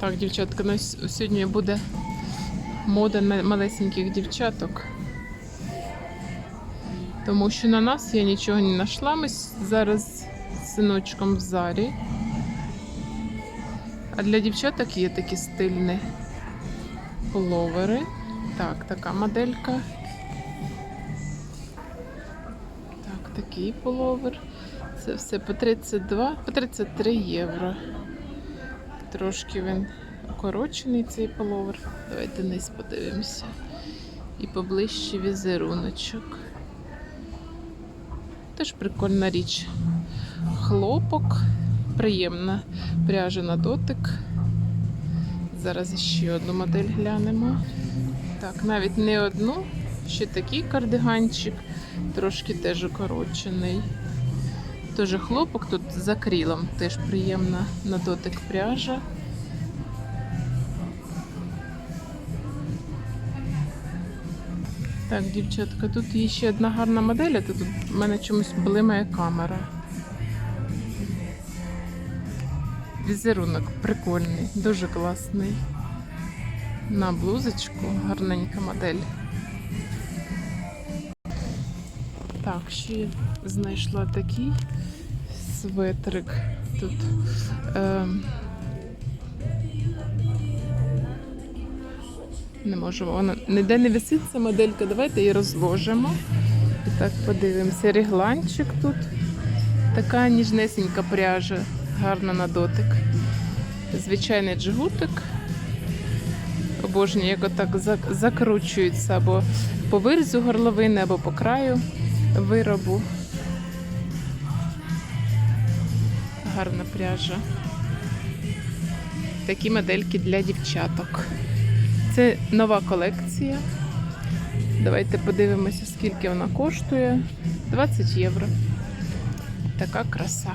Так, дівчатка, у нас сьогодні буде мода малесеньких дівчаток. Тому що на нас я нічого не знайшла. Ми зараз з синочком в зарі. А для дівчаток є такі стильні пуловери. Так, така моделька. Так, такий пуловер. Це все по 32, по 33 євро. Трошки він укорочений цей половер. Давайте низ подивимося. І поближче візеруночок. Теж прикольна річ. Хлопок, приємна пряжа на дотик. Зараз ще одну модель глянемо. Так, навіть не одну, ще такий кардиганчик, трошки теж укорочений. Теж хлопок тут з акрилом, теж приємна на дотик пряжа. Так, дівчатка, тут є ще одна гарна модель, а тут в мене чомусь блимає камера. Візерунок прикольний, дуже класний. На блузочку гарненька модель. Так, ще знайшла такий светрик тут. ем, Не можемо, вона ніде не висить ця моделька. Давайте її розложимо. І так подивимося. Регланчик тут. Така ніжнесенька пряжа, гарна на дотик. Звичайний джгутик. Обожнюю, як отак закручується або по вирізу горловини, або по краю виробу. Гарна пряжа. Такі модельки для дівчаток. Це нова колекція. Давайте подивимося, скільки вона коштує. 20 євро. Така краса.